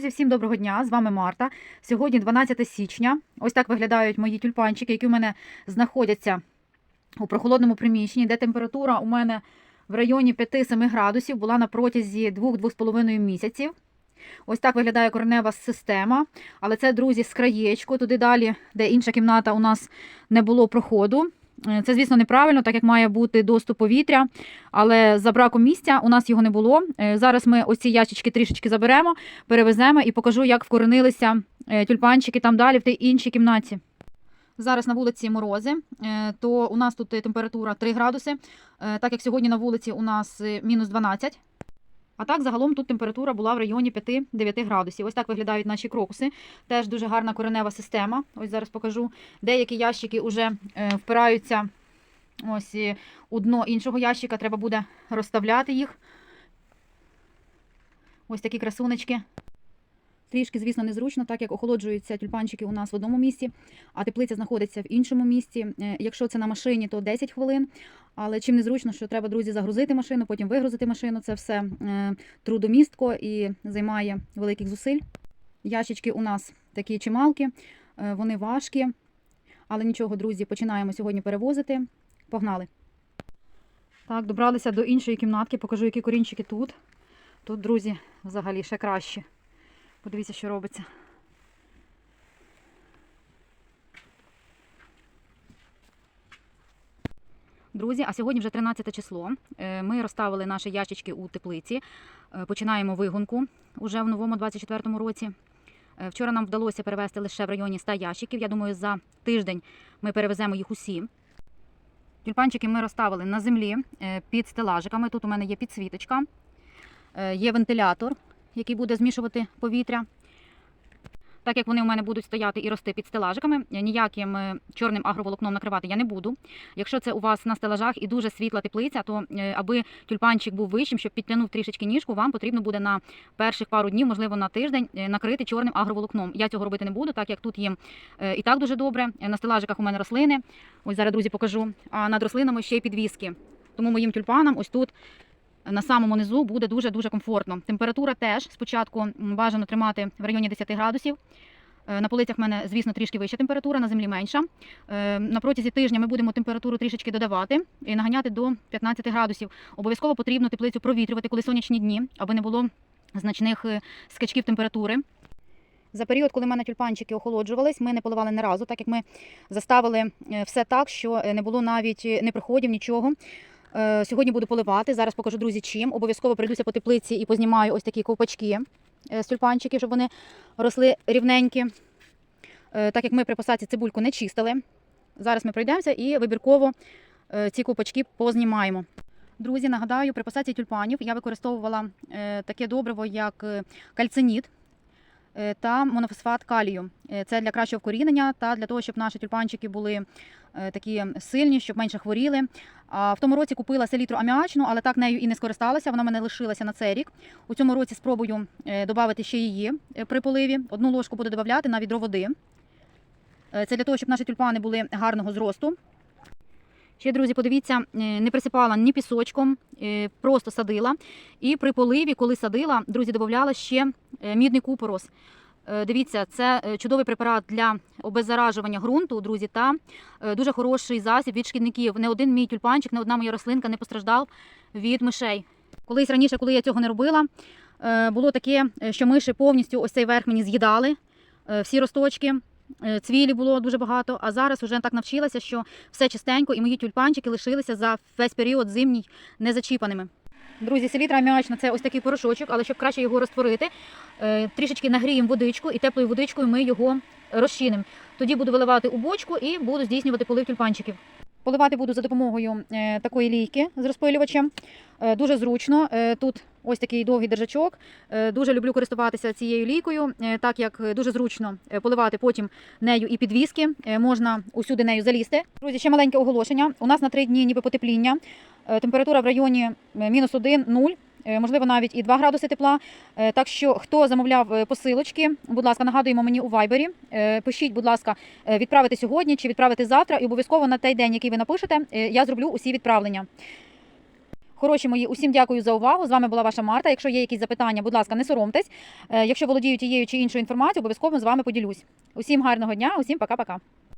Друзі, всім доброго дня! З вами Марта. Сьогодні 12 січня. Ось так виглядають мої тюльпанчики, які у мене знаходяться у прохолодному приміщенні, де температура у мене в районі 5-7 градусів була на протязі 2-2,5 місяців. Ось так виглядає коренева система. Але це, друзі, з краєчку. Туди далі, де інша кімната, у нас не було проходу. Е, Це, звісно, неправильно, так як має бути доступ повітря, але за браком місця у нас його не було. Е, Зараз ми ось ці ящички трішечки заберемо, перевеземо і покажу, як вкоренилися е, тюльпанчики там далі в тій іншій кімнаті. Зараз на вулиці морози, то у нас тут температура 3 градуси, так як сьогодні на вулиці у нас мінус 12. А так, загалом тут температура була в районі 5-9 градусів. Ось так виглядають наші крокуси. Теж дуже гарна коренева система. Ось зараз покажу. Деякі ящики вже впираються ось е, у дно іншого ящика. Треба буде розставляти їх. Ось такі красунечки. Трішки, звісно, незручно, так як охолоджуються тюльпанчики у нас в одному місці, а теплиця знаходиться в іншому місці. Е, Якщо це на машині, то 10 хвилин. Але чим незручно, що треба, друзі, загрузити машину, потім вигрузити машину. Це все е, трудомістко і займає великих зусиль. Ящички у нас такі чималкі, е, вони важкі. Але нічого, друзі, починаємо сьогодні перевозити. Погнали. Так, добралися до іншої кімнатки, покажу, які корінчики тут. Тут, друзі, взагалі ще краще. Подивіться, що робиться. Друзі, а сьогодні вже 13 число. Е, Ми розставили наші ящички у теплиці. Е, Починаємо вигонку уже в новому 24-му році. Е, Вчора нам вдалося перевезти лише в районі 100 ящиків. Я думаю, за тиждень ми перевеземо їх усі. Тюльпанчики ми розставили на землі під стелажиками. Тут у мене є підсвіточка, є вентилятор, який буде змішувати повітря. Так як вони у мене будуть стояти і рости під стелажиками, ніяким е, чорним агроволокном накривати я не буду. Якщо це у вас на стелажах і дуже світла теплиця, то е, аби тюльпанчик був вищим, щоб підтягнув трішечки ніжку, вам потрібно буде на перших пару днів, можливо, на тиждень е, накрити чорним агроволокном. Я цього робити не буду, так як тут їм і так дуже добре. На стелажиках у мене рослини. Ось зараз, друзі, покажу. А над рослинами ще й підвіски. Тому моїм тюльпанам ось тут на самому низу буде дуже-дуже комфортно. Температура теж спочатку бажано тримати в районі 10 градусів. Е, На полицях в мене, звісно, трішки вища температура, на землі менша. Е, На протязі тижня ми будемо температуру трішечки додавати і наганяти до 15 градусів. Обов'язково потрібно теплицю провітрювати, коли сонячні дні, аби не було значних е, скачків температури. За період, коли в мене тюльпанчики охолоджувались, ми не поливали ні разу, так як ми заставили все так, що не було навіть е, не приходів, нічого. Е, Сьогодні буду поливати. Зараз покажу, друзі, чим. Обов'язково прийдуся по теплиці і познімаю ось такі ковпачки е, з тюльпанчиків, щоб вони росли рівненькі. Е, Так як ми при посадці цибульку не чистили. Зараз ми пройдемося і вибірково е, ці ковпачки познімаємо. Друзі, нагадаю, при посадці тюльпанів я використовувала е, таке добриво, як е, кальциніт е, та монофосфат калію. Е, Це для кращого вкорінення та для того, щоб наші тюльпанчики були е, такі сильні, щоб менше хворіли. А в тому році купила селітру аміачну, але так нею і не скористалася. Вона мене лишилася на цей рік. У цьому році спробую додати ще її е, при поливі. Одну ложку буду додати на відро води. Е, Це для того, щоб наші тюльпани були гарного зросту. Ще, друзі, подивіться, е, не присипала ні пісочком, е, просто садила. І при поливі, коли садила, друзі, додавала ще е, мідний купорос. Дивіться, це чудовий препарат для обеззаражування ґрунту, друзі, та дуже хороший засіб від шкідників. Не один мій тюльпанчик, не одна моя рослинка не постраждав від мишей. Колись раніше, коли я цього не робила, було таке, що миші повністю ось цей верх мені з'їдали, всі росточки. Е, Цвілі було дуже багато, а зараз вже так навчилася, що все чистенько, і мої тюльпанчики лишилися за весь період зимній незачіпаними. Друзі, селітра м'ячна це ось такий порошочок, але щоб краще його розтворити, е, трішечки нагріємо водичку і теплою водичкою ми його розчинимо. Тоді буду виливати у бочку і буду здійснювати полив тюльпанчиків. Поливати буду за допомогою е, такої лійки з розпилювачем. Е, Дуже зручно. Е, Тут ось такий довгий держачок. Дуже люблю користуватися цією лійкою, так як дуже зручно поливати потім нею і підвіски. Можна усюди нею залізти. Друзі, ще маленьке оголошення. У нас на три дні ніби потепління. Температура в районі мінус 1, 0. е, Можливо, навіть і 2 градуси тепла. Е, Так що, хто замовляв е, посилочки, будь ласка, нагадуємо мені у вайбері. Е, Пишіть, будь ласка, е, відправити сьогодні чи відправити завтра, і обов'язково на той день, який ви напишете, е, я зроблю усі відправлення. Хороші мої, усім дякую за увагу. З вами була ваша Марта. Якщо є якісь запитання, будь ласка, не соромтесь. Е, Якщо володію тією чи іншою інформацією, обов'язково з вами поділюсь. Усім гарного дня, усім пока-пока.